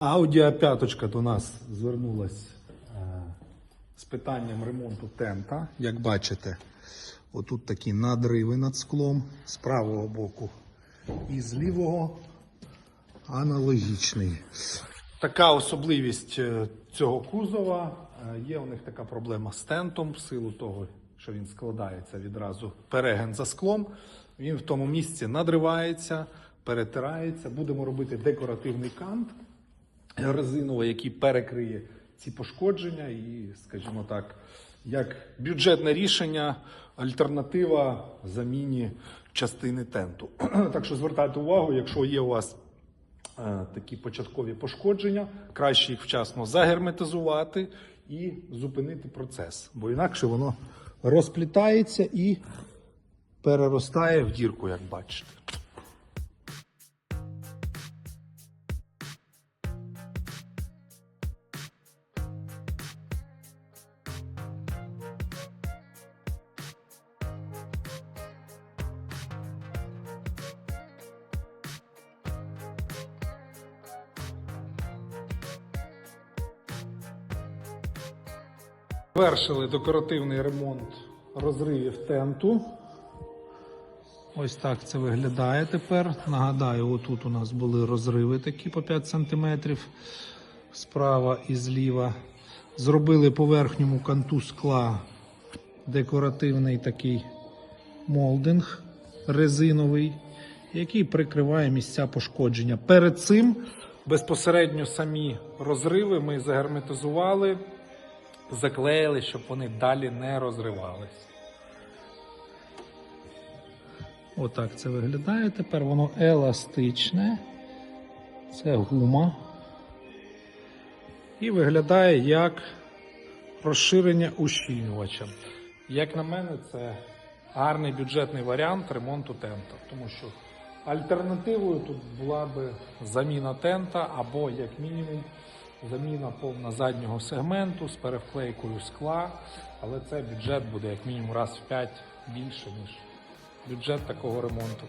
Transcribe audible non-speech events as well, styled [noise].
Аудіоп'яточка до нас звернулась е, з питанням ремонту тента. Як бачите, отут такі надриви над склом з правого боку і з лівого аналогічний. Така особливість е, цього кузова. Е, Є у них така проблема з тентом, в силу того, що він складається відразу переген за склом. Він в тому місці надривається, перетирається. Будемо робити декоративний кант резиновий, який перекриє ці пошкодження, і, скажімо так, як бюджетне рішення, альтернатива заміні частини тенту. [clears throat] Так що звертайте увагу, якщо є у вас е, такі початкові пошкодження, краще їх вчасно загерметизувати і зупинити процес, бо інакше воно розплітається і переростає в дірку, як бачите. Завершили декоративний ремонт розривів тенту. Ось так це виглядає тепер. Нагадаю, отут у нас були розриви такі по 5 см справа і зліва. Зробили по верхньому канту скла декоративний такий молдинг резиновий, який прикриває місця пошкодження. Перед цим безпосередньо самі розриви ми загерметизували заклеїли, щоб вони далі не розривались. Отак це виглядає. Тепер воно еластичне. Це гума. І виглядає як розширення ущільнювача. Як на мене, це гарний бюджетний варіант ремонту тента, тому що альтернативою тут була би заміна тента або, як мінімум, заміна повна заднього сегменту з перевклейкою скла, але це бюджет буде як мінімум раз в 5 більше, ніж бюджет такого ремонту.